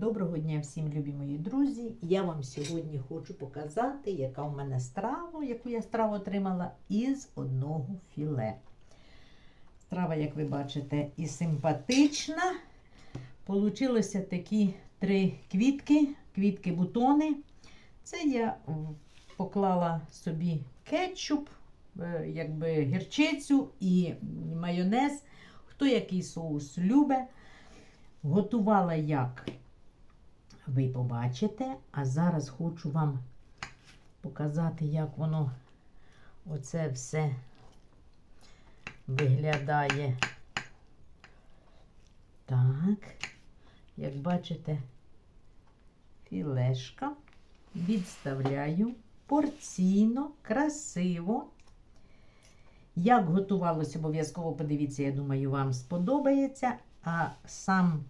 Доброго дня всім, любі мої друзі. Я вам сьогодні хочу показати, яка в мене страва, яку я страву отримала із одного філе. Страва, як ви бачите, і симпатична. Получилося такі три квітки, квітки-бутони. Це я поклала собі кетчуп, е, якби гірчицю і майонез. Хто який соус любить. Готувала як ви побачите, а зараз хочу вам показати, як воно оце все виглядає. Так, як бачите, філешка відставляю порційно, красиво. Як готувалося, обов'язково подивіться, я думаю, вам сподобається. А сам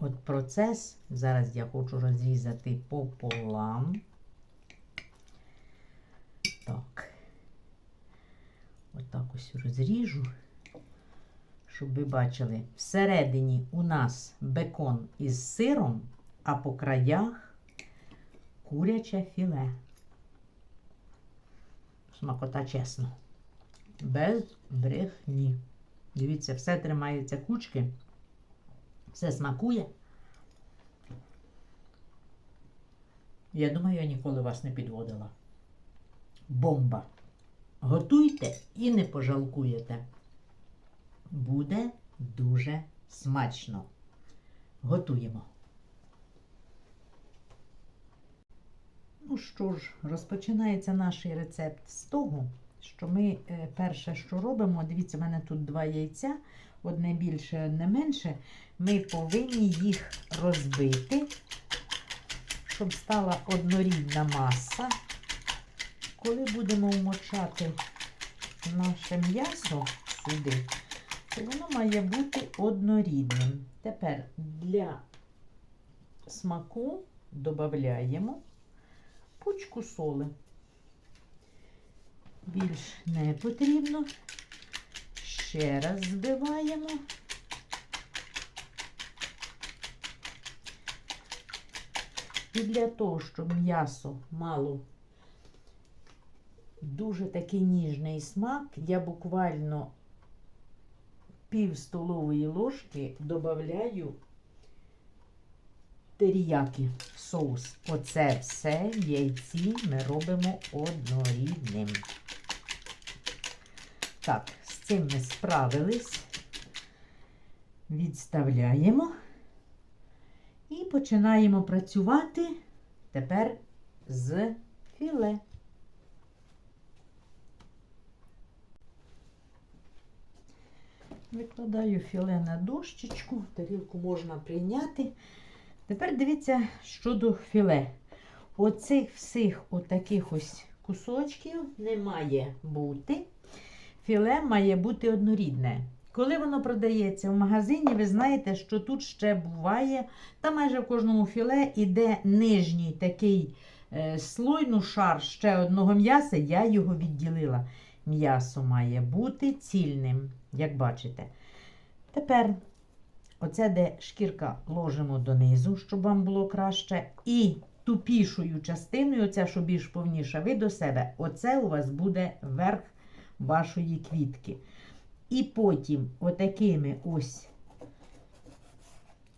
от процес, зараз я хочу розрізати пополам. Так. Отак ось розріжу, щоб ви бачили, всередині у нас бекон із сиром, а по краях куряче філе. Смакота чесно. Без брехні. Дивіться, все тримається кучки. Все смакує. Я думаю, я ніколи вас не підводила. Бомба. Готуйте і не пожалкуєте. Буде дуже смачно. Готуємо. Ну що ж, розпочинається наш рецепт з того, що ми е, перше, що робимо, дивіться, в мене тут два яйця, одне більше, одне менше. Ми повинні їх розбити, щоб стала однорідна маса. Коли будемо вмочати наше м'ясо сюди, то воно має бути однорідним. Тепер для смаку додаємо пучку соли. Більш не потрібно. Ще раз збиваємо. І для того, щоб м'ясо мало дуже такий ніжний смак, я буквально пів столової ложки додаю теріяки соус. Оце все яйці ми робимо однорідним. Так, з цим ми справились. Відставляємо і починаємо працювати тепер з філе. Викладаю філе на дощечку, тарілку можна прийняти. Тепер дивіться щодо філе. Оцих всіх отаких ось кусочків не має бути. Філе має бути однорідне. Коли воно продається в магазині, ви знаєте, що тут ще буває, та майже в кожному філе іде нижній такий е, слой, ну шар ще одного м'яса, я його відділила. М'ясо має бути цільним, як бачите. Тепер Оце, де шкірка ложимо донизу, щоб вам було краще. І тупішою частиною, оця, що більш повніша, ви до себе. Оце у вас буде верх вашої квітки. І потім отакими ось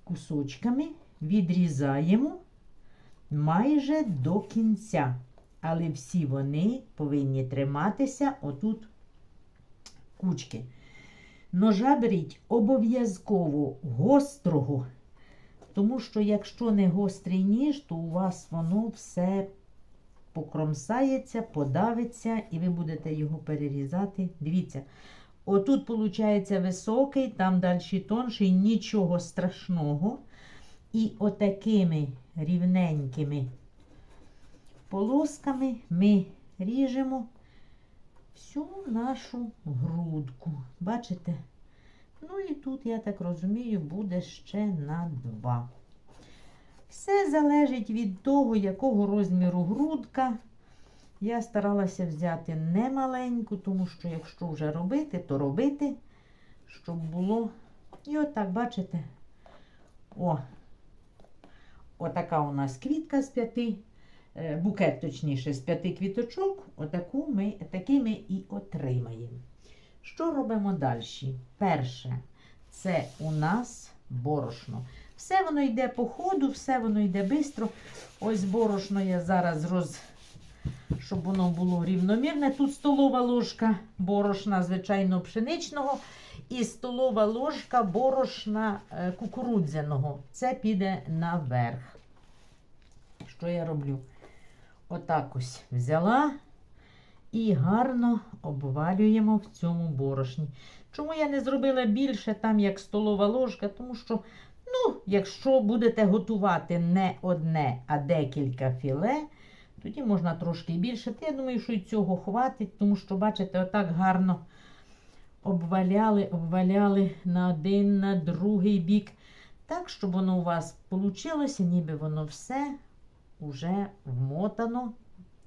кусочками відрізаємо майже до кінця. Але всі вони повинні триматися отут кучки. Ножа беріть обов'язково гострого, тому що якщо не гострий ніж, то у вас воно все покромсається, подавиться, і ви будете його перерізати. Дивіться, отут, виходить, високий, там далі тонший, нічого страшного. І отакими рівненькими полосками ми ріжемо всю нашу грудку. Бачите? Ну і тут, я так розумію, буде ще на два. Все залежить від того, якого розміру грудка. Я старалася взяти не маленьку, тому що якщо вже робити, то робити, щоб було. І отак, бачите? О, отака у нас квітка з п'яти, е, букет точніше, з п'яти квіточок, отаку ми, такий ми і отримаємо. Що робимо далі? Перше, це у нас борошно. Все воно йде по ходу, все воно йде швидко. Ось борошно я зараз роз. Щоб воно було рівномірне. Тут столова ложка борошна, звичайно, пшеничного, і столова ложка борошна е, кукурудзяного. Це піде наверх. Що я роблю? Отак ось взяла і гарно обвалюємо в цьому борошні. Чому я не зробила більше там, як столова ложка? Тому що, ну, якщо будете готувати не одне, а декілька філе, тоді можна трошки більше. Я думаю, що і цього хватить, тому що, бачите, отак гарно обваляли, обваляли на один, на другий бік. Так, щоб воно у вас вийшло, ніби воно все вже вмотано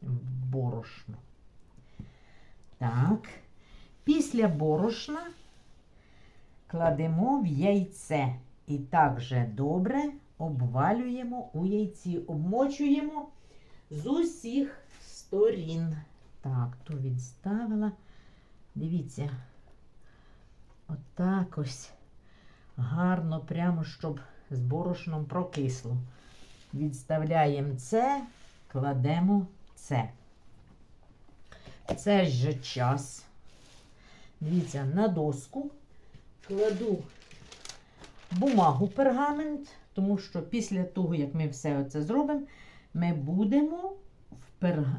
в борошно. Так. Після борошна кладемо в яйце. І так же добре обвалюємо у яйці, обмочуємо з усіх сторін. Так, ту відставила. Дивіться, отак ось гарно, прямо, щоб з борошном прокисло. Відставляємо це, кладемо це. Це ж час. Дивіться, на доску кладу бумагу пергамент, тому що після того, як ми все це зробимо, ми будемо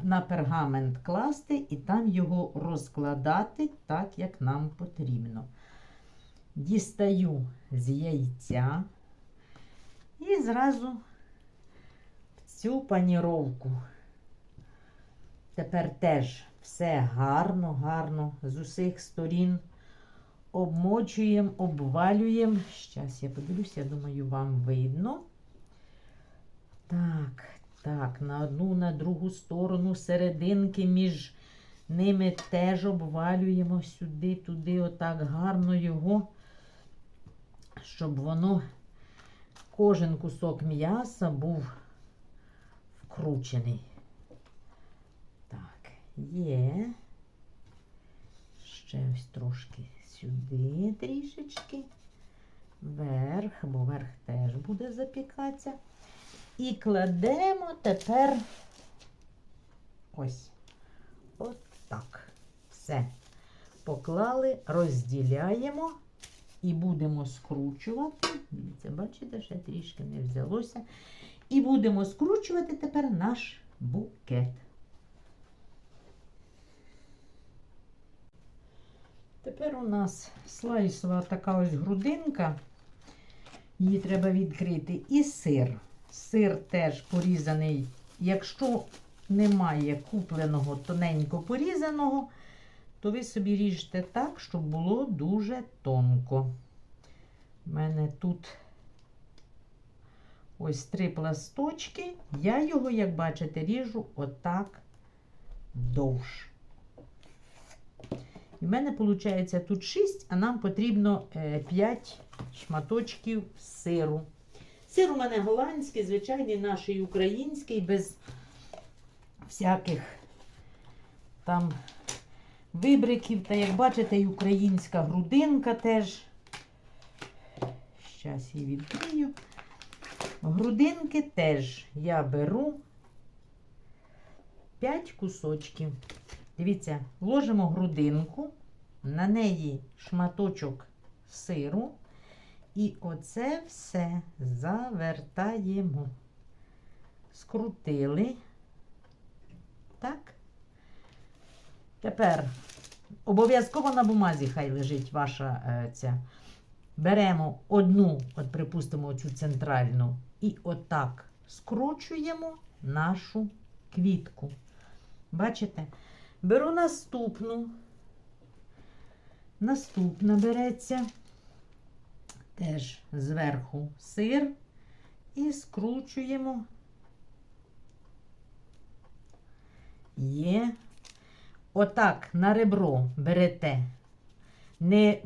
на пергамент класти і там його розкладати так, як нам потрібно. Дістаю з яйця і зразу в цю паніровку. Тепер теж все гарно, гарно з усіх сторін обмочуємо, обвалюємо. Зараз я подивлюся, я думаю, вам видно. Так, так, на одну, на другу сторону, серединки між ними теж обвалюємо сюди, туди, отак гарно його, щоб воно, кожен кусок м'яса був вкручений. Є. Ще ось трошки сюди трішечки. Вверх, бо верх теж буде запікатися. І кладемо тепер ось. От так. Все. Поклали, розділяємо і будемо скручувати. Дивіться, бачите, ще трішки не взялося. І будемо скручувати тепер наш букет. Тепер у нас слайсова така ось грудинка. Її треба відкрити. І сир. Сир теж порізаний. Якщо немає купленого тоненько порізаного, то ви собі ріжте так, щоб було дуже тонко. У мене тут ось три пласточки. Я його, як бачите, ріжу отак довж. В мене виходить тут 6, а нам потрібно 5 шматочків сиру. Сир у мене голландський, звичайний наш і український, без всяких там вибриків. Та як бачите, і українська грудинка теж. Зараз її відкрию. Грудинки теж я беру 5 кусочків. Дивіться, ложимо грудинку, на неї шматочок сиру. І оце все завертаємо. Скрутили. Так. Тепер обов'язково на бумазі хай лежить ваша е, ця. Беремо одну, от припустимо, цю центральну, і отак скручуємо нашу квітку. Бачите? Беру наступну. Наступна береться теж зверху сир і скручуємо. Є. Отак на ребро берете. Не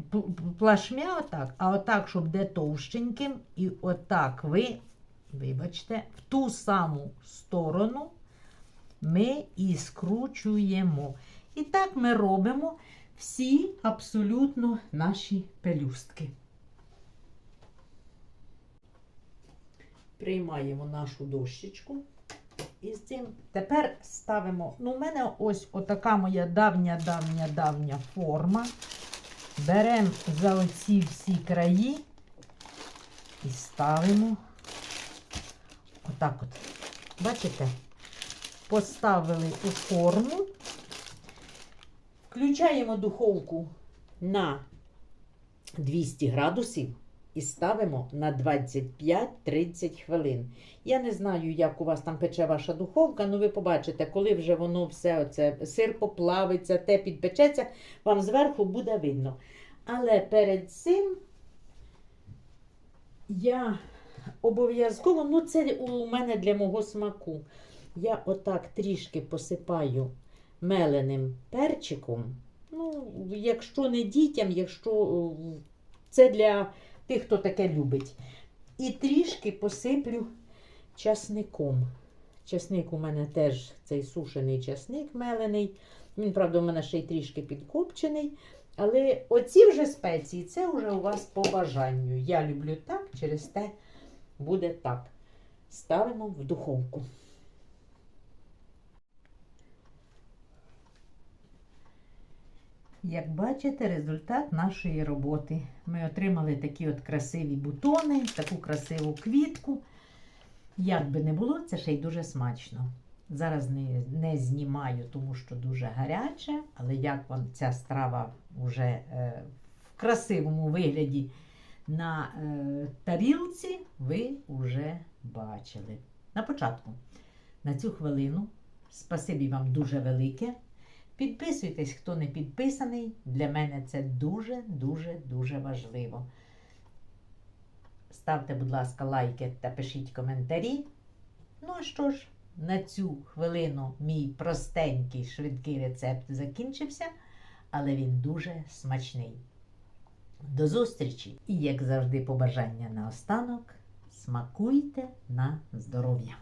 плашмя отак, а отак, щоб де товщеньким. І отак ви вибачте, в ту саму сторону ми і скручуємо. І так ми робимо всі абсолютно наші пелюстки. Приймаємо нашу дощечку. І з цим тепер ставимо. Ну, у мене ось отака моя давня, давня, давня форма. Беремо за оці всі краї і ставимо отак от. Бачите? Поставили у форму. Включаємо духовку на 200 градусів і ставимо на 25-30 хвилин. Я не знаю, як у вас там пече ваша духовка, але ви побачите, коли вже воно все оце сир поплавиться, те підпечеться, вам зверху буде видно. Але перед цим я обов'язково, ну це у мене для мого смаку. Я отак трішки посипаю меленим перчиком. Ну, якщо не дітям, якщо це для тих, хто таке любить. І трішки посиплю часником. Часник у мене теж цей сушений часник мелений. Він, правда, у мене ще й трішки підкопчений. Але оці вже спеції, це вже у вас по бажанню. Я люблю так, через те буде так. Ставимо в духовку. Як бачите, результат нашої роботи. Ми отримали такі от красиві бутони, таку красиву квітку. Як би не було, це ще й дуже смачно. Зараз не, не знімаю, тому що дуже гаряче, але як вам ця страва вже е, в красивому вигляді на е, тарілці, ви вже бачили. На початку, на цю хвилину, спасибі вам дуже велике. Підписуйтесь, хто не підписаний. Для мене це дуже-дуже дуже важливо. Ставте, будь ласка, лайки та пишіть коментарі. Ну а що ж, на цю хвилину мій простенький, швидкий рецепт закінчився, але він дуже смачний. До зустрічі! І, як завжди, побажання наостанок. Смакуйте на здоров'я!